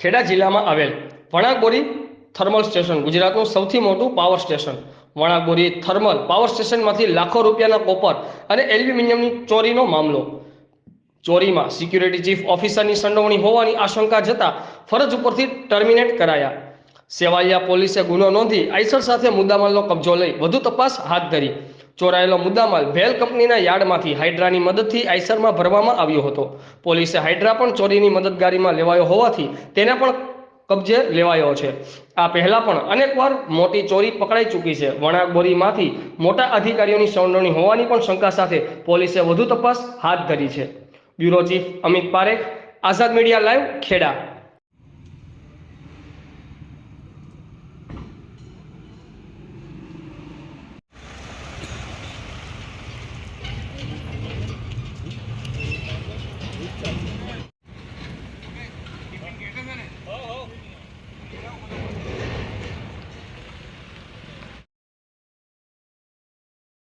ખેડા જિલ્લામાં આવેલ Wanakbori thermal station, ગુજરાતનું સૌથી મોટું power station Wanakbori thermal power સ્ટેશનમાંથી લાખો રૂપિયાના કોપર અને એલ્યુમિનિયમની ચોરીનો મામલો. ચોરીમાં સિક્યુરિટી ચીફ ઓફિસરની સંડોવણી હોવાની આશંકા જતા ફરજ ઉપરથી ટર્મિનેટ કરાયા. સેવાલિયા પોલીસે ગુનો નોંધી આઈસર સાથે મુદ્દામાલનો કબજો લઈ વધુ તપાસ હાથ ધરી. ચોરાયેલો મુદ્દામાલ ભેલ કંપનીના યાર્ડમાંથી હાઇડ્રાની મદદથી આઈસરમાં ભરવામાં આવ્યો હતો. પોલીસે હાઇડ્રા પણ ચોરીની મદદગારીમાં લેવાયો હોવાથી તેને પણ કબજે લેવાયો છે. આ પહેલા પણ અનેકવાર મોટી ચોરી પકડાઈ ચૂકી છે. વણાકબોરીમાંથી મોટા અધિકારીઓની સંડોવણી હોવાની પણ શંકા સાથે પોલીસે વધુ તપાસ હાથ ધરી છે. Bureau chief Amit Parekh, Azad media live Kheda.